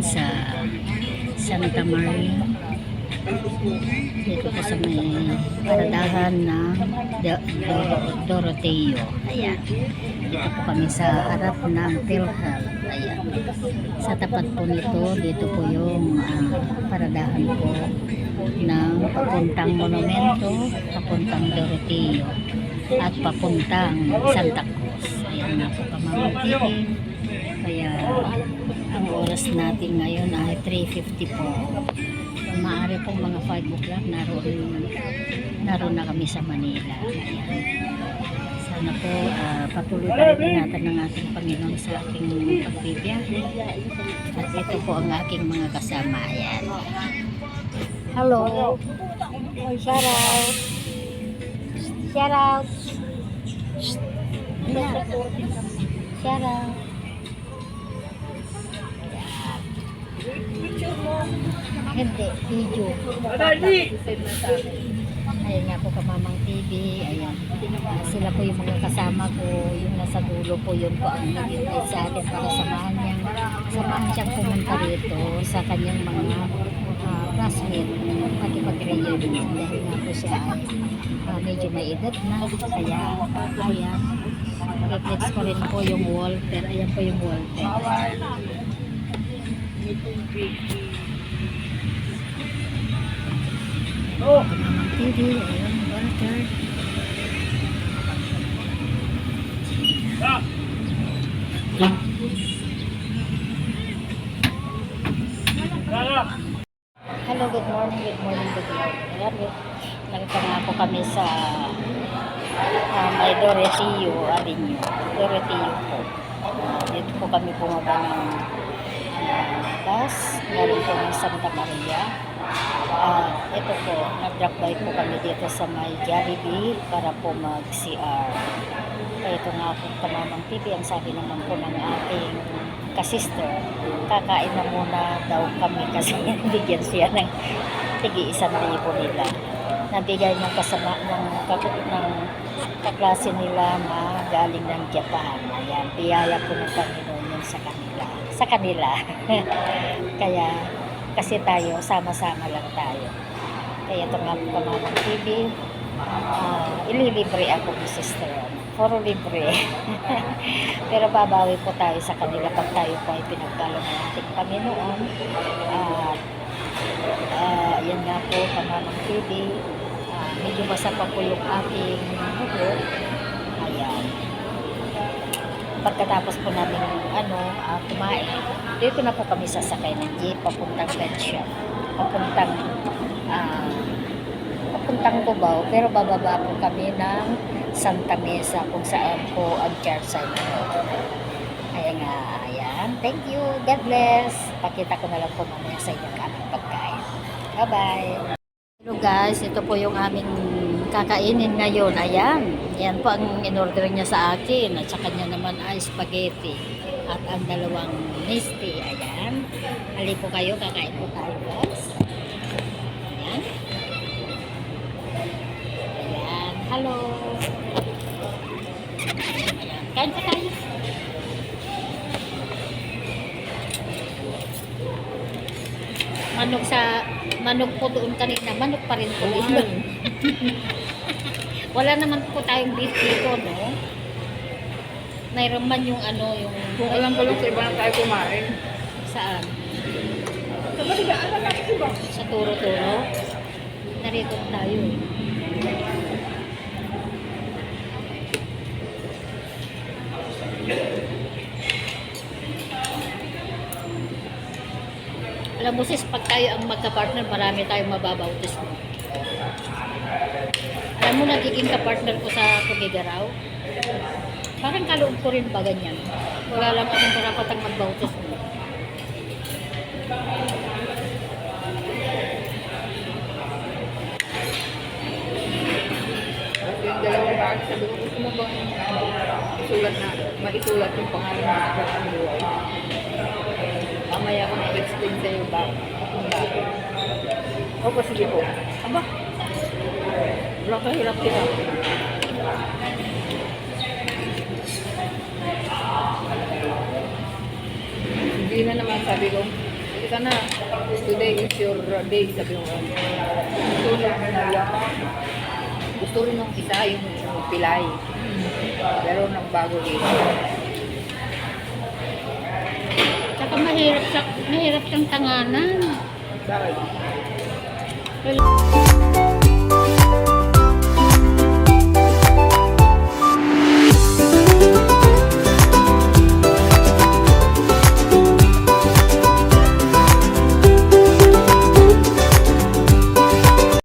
sa Santa Maria. Dito po sa may paradahan ng Do- Do- Doroteo. Ayan. Dito po kami sa harap ng PhilHealth. Ayan. Sa tapat po nito, dito po yung ah, paradahan po ng papuntang monumento, papuntang Doroteo, at papuntang Santa Cruz. Ayan na po kamamagiging. Kaya oras natin ngayon ay 3.50 po. Kung maaari pong mga 5 o'clock, naroon, naroon na kami sa Manila. Ayan. Sana po ah, patuloy pa rin natin ng ating Panginoon sa ating pagbibiyahe. At ito po ang aking mga kasama. Ayan. Hello. Shout out. Shout out. Ayan. Shout out. Hindi, video. Ayan nga po kamamang TV. Ayan. Sila po yung mga kasama ko. Yung nasa dulo po yun po ang naghintay sa atin para samahan niya. Samahan siyang pumunta rito sa kanyang mga uh, classmate. Pakipag-reunion. Dahil nga po siya ah, medyo may edad na. Kaya, ayan. Reflex ko rin po yung Walter. Ayan po yung Hello, good morning, good morning, good morning. Ayan, nagpunta nga po kami sa uh, may Doroteo Avenue. Doroteo po. Ah, dito po kami bumaba uh, bus. Galing po ng Santa Maria. Ah, ito po, nag-drop po kami dito sa may Jollibee para po mag-CR. Ito nga po kamamang TV. Ang sabi naman po ng ating kasister, kakain na muna daw kami kasi bigyan siya ng tigi isang libo nila. Nabigay ng kasama ng, ng kaklase nila na galing ng Japan. Ayan, biyaya po ng Panginoon sa kanila. Sa kanila. Kaya, kasi tayo, sama-sama lang tayo. Kaya ito nga po kamamang TV, ah, ililibre ako ni sister. Puro libre. Pero babawi po tayo sa kanila pag tayo po ay pinagpalo ng ating Panginoon. At ah, yan nga po, kamamang TV. Ah, medyo basa pa po yung aking buhok. Pagkatapos po namin ano, ah, kumain, dito na po kami sasakay ng jeep papuntang pet shop. Papuntang ah, papuntang Cubao, pero bababa po kami ng Santa Mesa kung saan po ang church sign. Ayan nga, ayan. Thank you. God bless. Pakita ko na lang po mamaya sa inyo ang pagkain. Bye-bye. Hello guys, ito po yung aming kakainin ngayon. Ayan. Yan po ang in-order niya sa akin. At sa kanya naman ay spaghetti. At ang dalawang misti. Ayan. Hali po kayo, kakain po tayo guys. Ayan. Ayan. Hello. Ayan. Kain po tayo. Manok sa manok po doon kanina. Manok pa rin po dito. Wala naman po tayong beef dito, no? Mayroon man yung ano, yung... Kung alam ko lang sa iba na tayo kumain. Saan? Sa maligaan na natin iba. Sa Turo-Turo? Narito tayo eh. Alam mo sis, pag tayo ang magka-partner, marami tayong mababautis mo. Alam mo, nagiging ka-partner ko sa Tugigaraw. Parang kaloob ko rin ba ganyan? Wala lang akong karapatang magbautis mo. Yung dalawang bag, sabi ko, gusto mo bang isulat na, maisulat yung pangalan mo sa ang buhay. Mamaya ko na-explain sa iyo ba kung bakit. Sige po. Wala ka hirap kita. Hindi na naman sabi ko, Isa na, today is your day, sabi mo. Sulat na Gusto rin ng isa yung, pilay. Pero nang bago dito. Tsaka mahirap, mahirap siyang tanganan. Bakit? Well,